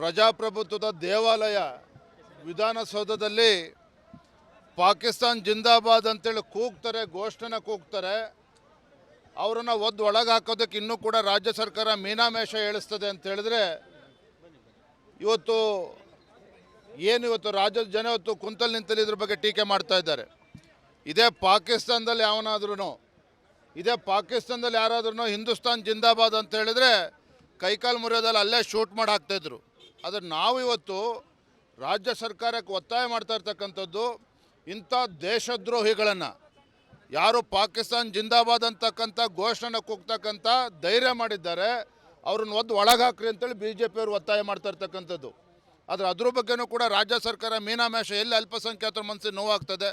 ಪ್ರಜಾಪ್ರಭುತ್ವದ ದೇವಾಲಯ ವಿಧಾನಸೌಧದಲ್ಲಿ ಪಾಕಿಸ್ತಾನ್ ಜಿಂದಾಬಾದ್ ಅಂತೇಳಿ ಕೂಗ್ತಾರೆ ಘೋಷಣೆ ಕೂಗ್ತಾರೆ. ಅವರನ್ನು ಒದ್ದು ಒಳಗೆ ಹಾಕೋದಕ್ಕೆ ಇನ್ನೂ ಕೂಡ ರಾಜ್ಯ ಸರ್ಕಾರ ಮೀನಾಮೇಷ ಹೇಳಿಸ್ತದೆ ಅಂತ ಹೇಳಿದ್ರೆ ಇವತ್ತು ಏನು ಇವತ್ತು ರಾಜ್ಯದ ಜನ ಇವತ್ತು ಕುಂತಲ್ ನಿಂತಲ್ಲಿ ಇದ್ರ ಬಗ್ಗೆ ಟೀಕೆ ಮಾಡ್ತಾ ಇದ್ದಾರೆ. ಇದೇ ಪಾಕಿಸ್ತಾನದಲ್ಲಿ ಯಾವನಾದ್ರೂ ಇದೇ ಪಾಕಿಸ್ತಾನದಲ್ಲಿ ಯಾರಾದ್ರೂ ಹಿಂದೂಸ್ತಾನ್ ಜಿಂದಾಬಾದ್ ಅಂತ ಹೇಳಿದ್ರೆ ಕೈಕಾಲು ಮುರಿಯೋದಲ್ಲಿ, ಅಲ್ಲೇ ಶೂಟ್ ಮಾಡಿ ಹಾಕ್ತಾಯಿದ್ರು ಆದರೆ ನಾವು ಇವತ್ತು ರಾಜ್ಯ ಸರ್ಕಾರಕ್ಕೆ ಒತ್ತಾಯ ಮಾಡ್ತಾ ಇರ್ತಕ್ಕಂಥದ್ದು ಇಂಥ ದೇಶದ್ರೋಹಿಗಳನ್ನು. ಯಾರು ಪಾಕಿಸ್ತಾನ್ ಜಿಂದಾಬಾದ್ ಅಂತಕ್ಕಂಥ ಘೋಷಣೆ ಕೂಗ್ತಕ್ಕಂಥ ಧೈರ್ಯ ಮಾಡಿದ್ದಾರೆ, ಅವ್ರನ್ನ ಒದ್ದು ಒಳಗೆ ಹಾಕ್ರಿ ಅಂತೇಳಿ ಬಿ ಜೆ ಪಿಯವರು ಒತ್ತಾಯ ಮಾಡ್ತಾ ಇರ್ತಕ್ಕಂಥದ್ದು. ಆದರೆ ಅದ್ರ ಬಗ್ಗೆನೂ ಕೂಡ ರಾಜ್ಯ ಸರ್ಕಾರ ಮೀನಾಮೇಷ ಎಲ್ಲಿ ಅಲ್ಪಸಂಖ್ಯಾತರ ಮನಸ್ಸಿಗೆ ನೋವಾಗ್ತದೆ.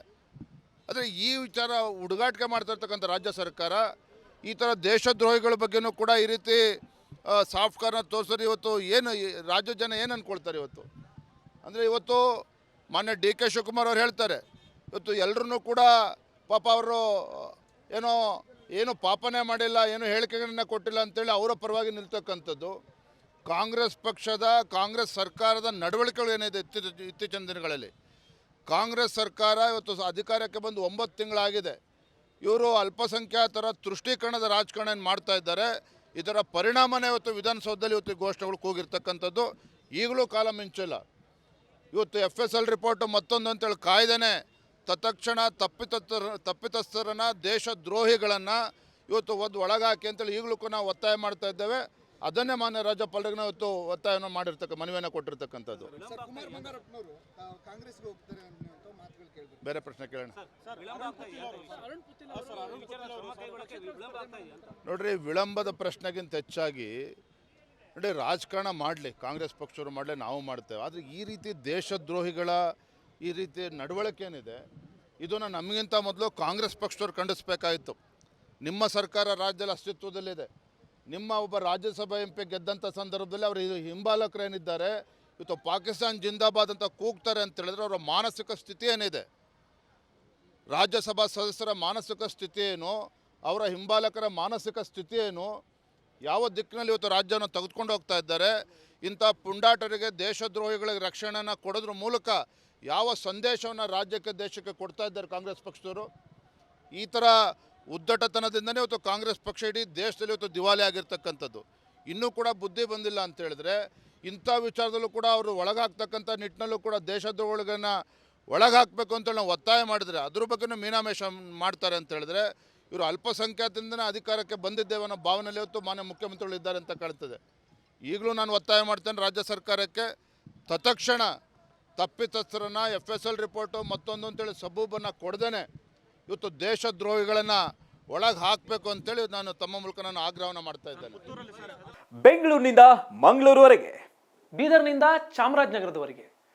ಆದರೆ ಈ ವಿಚಾರ ಹುಡುಗಾಟಿಕೆ ಮಾಡ್ತಾ ಇರ್ತಕ್ಕಂಥ ರಾಜ್ಯ ಸರ್ಕಾರ, ಈ ಥರ ದೇಶದ್ರೋಹಿಗಳ ಬಗ್ಗೆನೂ ಕೂಡ ಈ ರೀತಿ ಸಾಫ್ಟ್ ಕಾರ್ನ ತೋರಿಸೋರು ಇವತ್ತು ಏನು ರಾಜ್ಯ ಜನ ಏನು ಅಂದ್ಕೊಳ್ತಾರೆ ಇವತ್ತು? ಅಂದರೆ ಇವತ್ತು ಮಾನ್ಯ ಡಿ ಕೆ ಶಿವಕುಮಾರ್ ಅವ್ರು ಹೇಳ್ತಾರೆ, ಇವತ್ತು ಎಲ್ಲರೂ ಕೂಡ ಪಾಪ ಅವರು, ಏನೋ, ಏನು ಪಾಪನೇ ಮಾಡಿಲ್ಲ, ಏನು ಹೇಳಿಕೆಗಳನ್ನ ಕೊಟ್ಟಿಲ್ಲ ಅಂತೇಳಿ ಅವರ ಪರವಾಗಿ ನಿಲ್ತಕ್ಕಂಥದ್ದು. ಕಾಂಗ್ರೆಸ್ ಪಕ್ಷದ, ಕಾಂಗ್ರೆಸ್ ಸರ್ಕಾರದ ನಡವಳಿಕೆಗಳು ಏನಿದೆ ಇತ್ತೀಚ ಇತ್ತೀಚಿನ ದಿನಗಳಲ್ಲಿ. ಕಾಂಗ್ರೆಸ್ ಸರ್ಕಾರ ಇವತ್ತು ಅಧಿಕಾರಕ್ಕೆ ಬಂದು ಒಂಬತ್ತು ತಿಂಗಳಾಗಿದೆ. ಇವರು ಅಲ್ಪಸಂಖ್ಯಾತರ ತುಷ್ಟೀಕರಣದ ರಾಜಕಾರಣ ಏನು ಮಾಡ್ತಾ ಇದ್ದಾರೆ ಇದರ ಪರಿಣಾಮನೇ ಇವತ್ತು ವಿಧಾನಸೌಧದಲ್ಲಿ ಇವತ್ತು ಈ ಘೋಷಣೆಗಳು ಕೂಗಿರ್ತಕ್ಕಂಥದ್ದು. ಈಗಲೂ ಕಾಲ ಮಿಂಚಿಲ್ಲ. ಇವತ್ತು ಎಫ್ ಎಸ್ ಎಲ್ ರಿಪೋರ್ಟು ಮತ್ತೊಂದು ಅಂತೇಳಿ ಕಾಯ್ದೆನೇ. ತತ್ಕ್ಷಣ ತಪ್ಪಿತಸ್ಥರ ತಪ್ಪಿತಸ್ಥರನ್ನ ದೇಶದ್ರೋಹಿಗಳನ್ನು ಇವತ್ತು ಒದ್ದು ಒಳಗಾಕಿ ಅಂತೇಳಿ ಈಗಲೂ ಕೂಡ ನಾವು ಒತ್ತಾಯ ಮಾಡ್ತಾ ಇದ್ದೇವೆ. ಅದನ್ನೇ ಮಾನ್ಯ ರಾಜ್ಯಪಾಲರಿಗೆ ನಾವು ಇವತ್ತು ಒತ್ತಾಯವನ್ನು ಮಾಡಿರ್ತಕ್ಕ ಮನವಿಯನ್ನು ಕೊಟ್ಟಿರ್ತಕ್ಕಂಥದ್ದು. ಬೇರೆ ಪ್ರಶ್ನೆ ಕೇಳೋಣ. ನೋಡ್ರಿ, ವಿಳಂಬದ ಪ್ರಶ್ನೆಗಿಂತ ಹೆಚ್ಚಾಗಿ ನೋಡಿ, ರಾಜಕಾರಣ ಮಾಡಲಿ, ಕಾಂಗ್ರೆಸ್ ಪಕ್ಷವರು ಮಾಡಲಿ, ನಾವು ಮಾಡ್ತೇವೆ. ಆದರೆ ಈ ರೀತಿ ದೇಶದ್ರೋಹಿಗಳ ಈ ರೀತಿ ನಡವಳಿಕೆ ಏನಿದೆ, ಇದನ್ನು ನಮಗಿಂತ ಮೊದಲು ಕಾಂಗ್ರೆಸ್ ಪಕ್ಷದವ್ರು ಖಂಡಿಸ್ಬೇಕಾಯಿತು ನಿಮ್ಮ ಸರ್ಕಾರ ರಾಜ್ಯದಲ್ಲಿ ಅಸ್ತಿತ್ವದಲ್ಲಿದೆ. ನಿಮ್ಮ ಒಬ್ಬ ರಾಜ್ಯಸಭಾ ಎಂ ಪಿ ಗೆದ್ದಂಥ ಸಂದರ್ಭದಲ್ಲಿ ಅವರು ಹಿಂಬಾಲಕರು ಏನಿದ್ದಾರೆ ಇವತ್ತು ಪಾಕಿಸ್ತಾನ್ ಜಿಂದಾಬಾದ್ ಅಂತ ಕೂಗ್ತಾರೆ ಅಂತ ಹೇಳಿದ್ರೆ ಅವರ ಮಾನಸಿಕ ಸ್ಥಿತಿ ಏನಿದೆ? ರಾಜ್ಯಸಭಾ ಸದಸ್ಯರ ಮಾನಸಿಕ ಸ್ಥಿತಿ ಏನು ಅವರ ಹಿಂಬಾಲಕರ ಮಾನಸಿಕ ಸ್ಥಿತಿ ಏನು ಯಾವ ದಿಕ್ಕಿನಲ್ಲಿ ಇವತ್ತು ರಾಜ್ಯವನ್ನು ತೆಗೆದುಕೊಂಡು ಹೋಗ್ತಾ ಇದ್ದಾರೆ, ಇಂಥ ಪುಂಡಾಟರಿಗೆ ದೇಶದ್ರೋಹಿಗಳಿಗೆ ರಕ್ಷಣೆಯನ್ನು ಕೊಡೋದ್ರ ಮೂಲಕ ಯಾವ ಸಂದೇಶವನ್ನು ರಾಜ್ಯಕ್ಕೆ, ದೇಶಕ್ಕೆ ಕೊಡ್ತಾ ಇದ್ದಾರೆ ಕಾಂಗ್ರೆಸ್ ಪಕ್ಷದವರು? ಈ ಥರ ಉದ್ದಟತನದಿಂದನೇ ಇವತ್ತು ಕಾಂಗ್ರೆಸ್ ಪಕ್ಷ ಇಡೀ ದೇಶದಲ್ಲಿ ಇವತ್ತು ದಿವಾಲಿ ಆಗಿರ್ತಕ್ಕಂಥದ್ದು. ಇನ್ನೂ ಕೂಡ ಬುದ್ಧಿ ಬಂದಿಲ್ಲ ಅಂತ ಹೇಳಿದ್ರೆ ಇಂಥ ವಿಚಾರದಲ್ಲೂ ಕೂಡ ಅವರು ಒಳಗಾಗ್ತಕ್ಕಂಥ ನಿಟ್ಟಿನಲ್ಲೂ ಕೂಡ ದೇಶದ್ರೋಹಿಗಳನ್ನ ಒಳಗಾಕಬೇಕು ಅಂತೇಳಿ ನಾವು ಒತ್ತಾಯ ಮಾಡಿದ್ರೆ ಅದ್ರ ಬಗ್ಗೆನೂ ಮೀನಾಮೇಷ ಮಾಡ್ತಾರೆ ಅಂತ ಹೇಳಿದ್ರೆ ಇವರು ಅಲ್ಪಸಂಖ್ಯಾತದಿಂದನೇ ಅಧಿಕಾರಕ್ಕೆ ಬಂದಿದ್ದೇವೆ ಅನ್ನೋ ಭಾವನೆಯಲ್ಲಿ ಇವತ್ತು ಮಾನ್ಯ ಮುಖ್ಯಮಂತ್ರಿಗಳು ಇದ್ದಾರೆ ಅಂತ ಕಾಣ್ತದೆ. ಈಗಲೂ ನಾನು ಒತ್ತಾಯ ಮಾಡ್ತೇನೆ ರಾಜ್ಯ ಸರ್ಕಾರಕ್ಕೆ ತತ್ಕ್ಷಣ ತಪ್ಪಿತಸ್ಥರನ್ನ ಎಫ್ ಎಸ್ ಎಲ್ ರಿಪೋರ್ಟು ಮತ್ತೊಂದು ಅಂತೇಳಿ ಸಬೂಬನ್ನು ಕೊಡ್ದೇನೆ. ಇವತ್ತು ದೇಶದ್ರೋಹಿಗಳನ್ನು ಒಳಗೆ ಹಾಕಬೇಕು ಅಂತೇಳಿ ನಾನು ತಮ್ಮ ಮೂಲಕ ನಾನು ಆಗ್ರಹವನ್ನು ಮಾಡ್ತಾ ಇದ್ದೇನೆ. ಬೆಂಗಳೂರಿನಿಂದ ಮಂಗಳೂರುವರೆಗೆ, ಬೀದರ್ನಿಂದ ಚಾಮರಾಜನಗರದವರೆಗೆ.